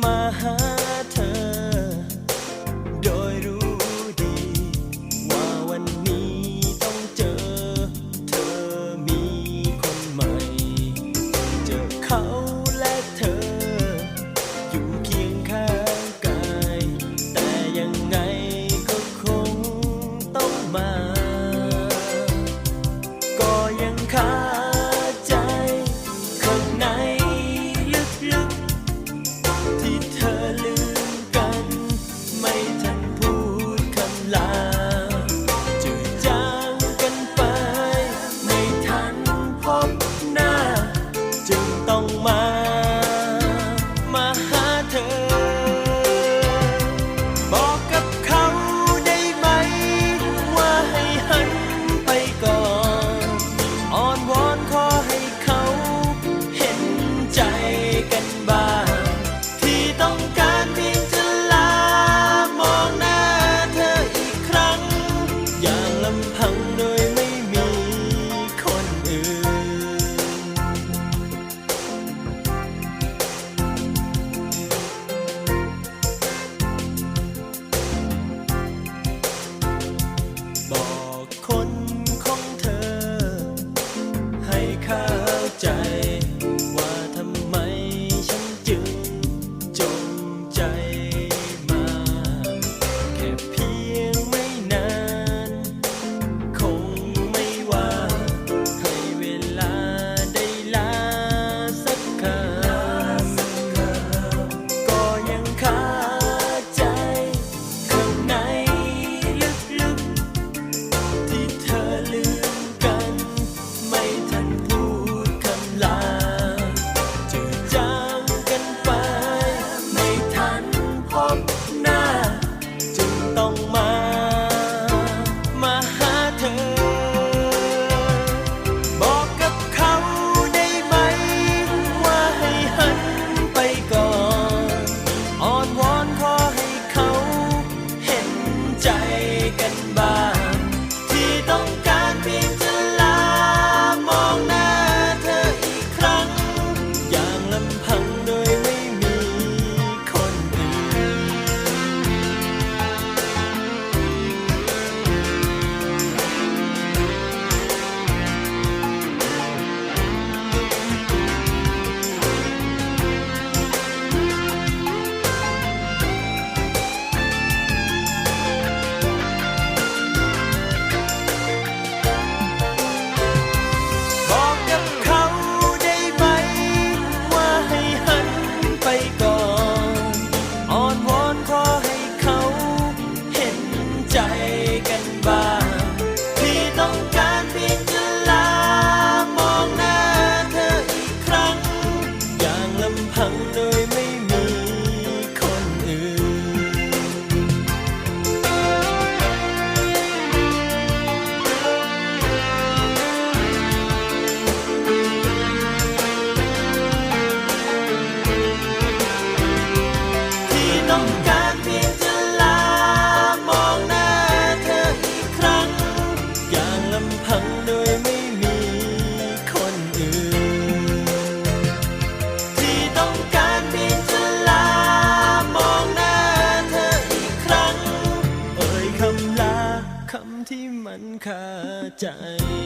mahal. งมา มาหาเธอ บอกกับเขาได้ไหม ว่าให้หันไปก่อนอ้อนวอนขอให้เขาเห็นใจกันบ้าง ใจ